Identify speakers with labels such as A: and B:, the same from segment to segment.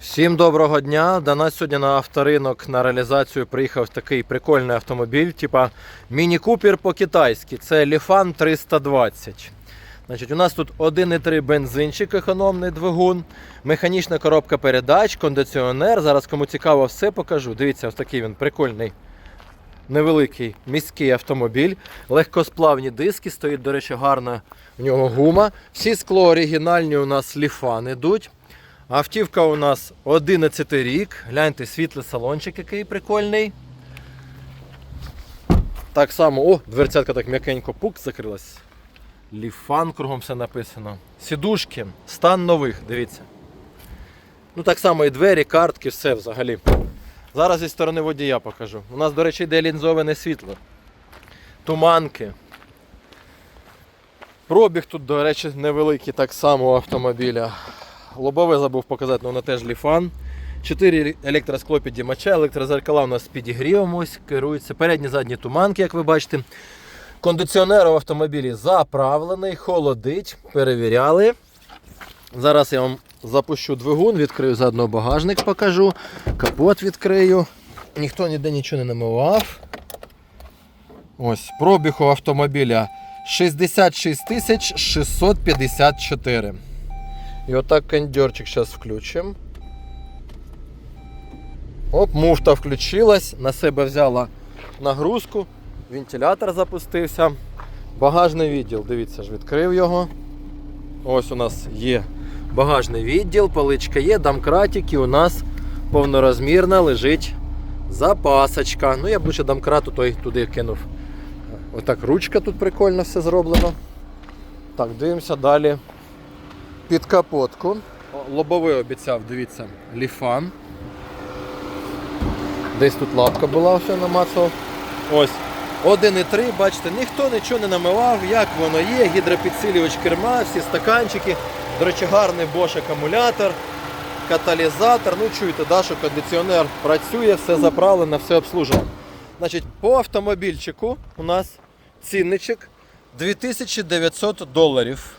A: Всім доброго дня. До нас сьогодні на авторинок на реалізацію приїхав такий прикольний автомобіль, типа Міні Купер по-китайськи. Це Ліфан 320. Значить, у нас тут 1,3 бензинчик, економний двигун, механічна коробка передач, кондиціонер. Зараз кому цікаво, все покажу. Дивіться, ось такий він прикольний. Невеликий міський автомобіль, легкосплавні диски, стоїть, до речі, гарна в нього гума. Всі скло оригінальні у нас ліфан ідуть. Автівка у нас 11 рік. Гляньте, світлий салончик, який прикольний. Так само, о, дверцятка так м'якенько пук закрилась. Ліфан кругом все написано. Сідушки, стан нових, дивіться. Ну так само і двері, картки, все взагалі. Зараз зі сторони водія покажу. У нас, до речі, йде лінзоване світло. Туманки. Пробіг тут, до речі, невеликий так само у автомобіля лобове забув показати, ну, але воно теж ліфан. 4 електроскло підіймача, електрозеркала у нас з підігрівом, ось керуються. Передні задні туманки, як ви бачите. Кондиціонер в автомобілі заправлений, холодить, перевіряли. Зараз я вам запущу двигун, відкрию заодно багажник, покажу, капот відкрию. Ніхто ніде нічого не намивав. Ось, пробіг у автомобіля 66 654. И вот так кондерчик сейчас включим. Оп, муфта включилась, на себе взяла нагрузку, вентилятор запустився. Багажний відділ, дивіться ж, відкрив його. Ось у нас є багажний відділ, поличка є, дамкратик і у нас повнорозмірна лежить запасочка. Ну, я буду лучше домкрату той туди кинув. Отак ручка тут прикольно все зроблено. Так, дивимося далі під капотку. Лобовий обіцяв, дивіться, ліфан. Десь тут лапка була, все намацав. Ось. 1,3, бачите, ніхто нічого не намивав, як воно є, гідропідсилювач керма, всі стаканчики. До речі, гарний Bosch акумулятор, каталізатор. Ну, чуєте, да, що кондиціонер працює, все заправлено, все обслужено. Значить, по автомобільчику у нас цінничок 2900 доларів.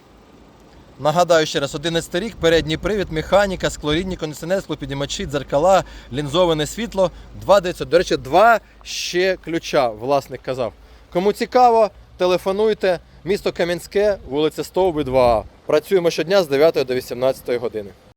A: Нагадаю ще раз, 11 рік, передній привід, механіка, склорідні кондиціонер, склопіднімачі, дзеркала, лінзоване світло, 2 900. До речі, два ще ключа, власник казав. Кому цікаво, телефонуйте. Місто Кам'янське, вулиця Стовби, 2А. Працюємо щодня з 9 до 18 години.